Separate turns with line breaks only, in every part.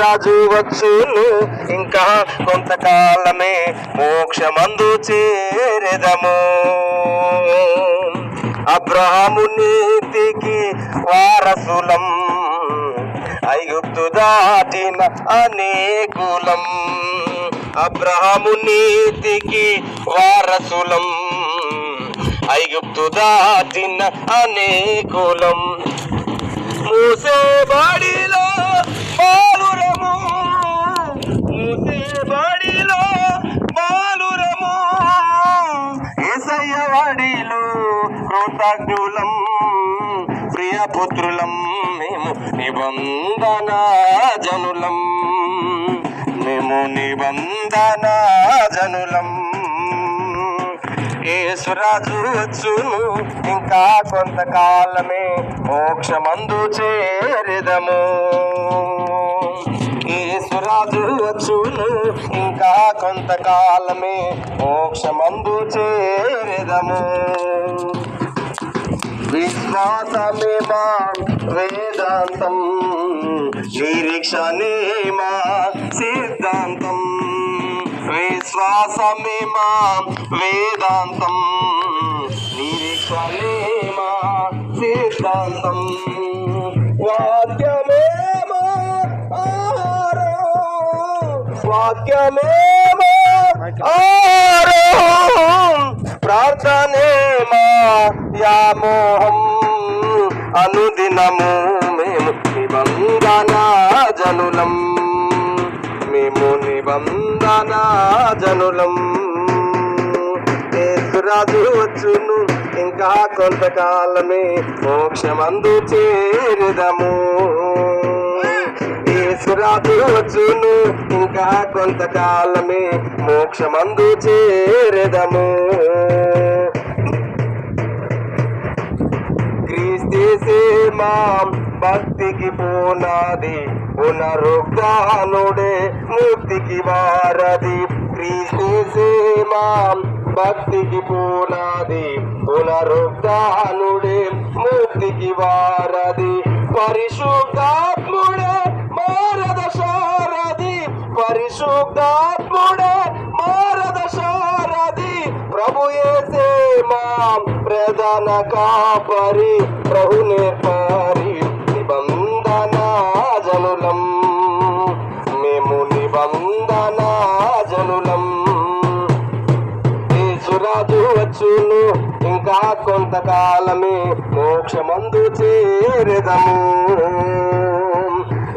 రాజు వచ్చును ఇంకా కొంతకాలమే మోక్షమందు చేరెదము. అబ్రహాము నీతికి వారసులం ఐగుప్తు దాటిన అనేకులం. అబ్రహము నీతికి వారసులం ఐగుప్తు దాటిన అనేకులం. మూసే కృతజ్ఞులం ప్రియపుత్రులం మేము నిబంధన జనులం మేము నిబంధన జనులం యేసురాజు వచ్చును ఇంకా కొంతకాలమే మోక్షమందు చేరెదము. యేసురాజు వచ్చును ఇంకా కొంతకాలమే మోక్షమందు చేరెదము. విశ్వాసమే వేదాంతం. నిరీక్షణేమా? సిద్ధాంతం. విశ్వాసమేమా? వేదాంతం. నిరీక్షణేమా? సిద్ధాంతం. వాక్యమేమా? ఆహారో. వాక్యమేమా? ఆహారో. ప్రార్థనేమా? యామోహం అనుదినము. మేము నిబంధన జనులం మేము నిబంధన జనులం రాజు వచ్చును ఇంకా కొంతకాలమే మోక్షమందు చేరుదము. యేసురాజు వచ్చును ఇంకా కొంతకాలమే మోక్షమందు చేరెదము. చేసే మా భక్తికి పోనాది పునరుద్ధానుడే ముక్తికి వారది. క్రీస్తేసే మా భక్తికి పోనాది పునరుద్ధానుడే మూర్తికి వారది. పరిశుద్ధాత్ముడే మారద సారది పరిశుద్ధాత్ముడే మారద సారది ప్రభు ఏసే మా ప్రధాన కాపరి ప్రభునే పారి నిబంధన జనులం మేము నిబంధన జనులం యేసురాజు వచ్చును ఇంకా కొంతకాలమే మోక్షమందు చేరదము.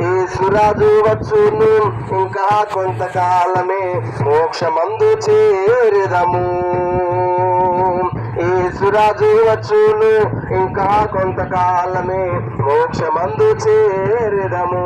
యేసురాజు వచ్చును ఇంకా కొంతకాలమే మోక్షమందు చేరదము. యేసురాజు వచ్చును ఇంకా కొంతకాలమే మోక్షమందు చేరెదము.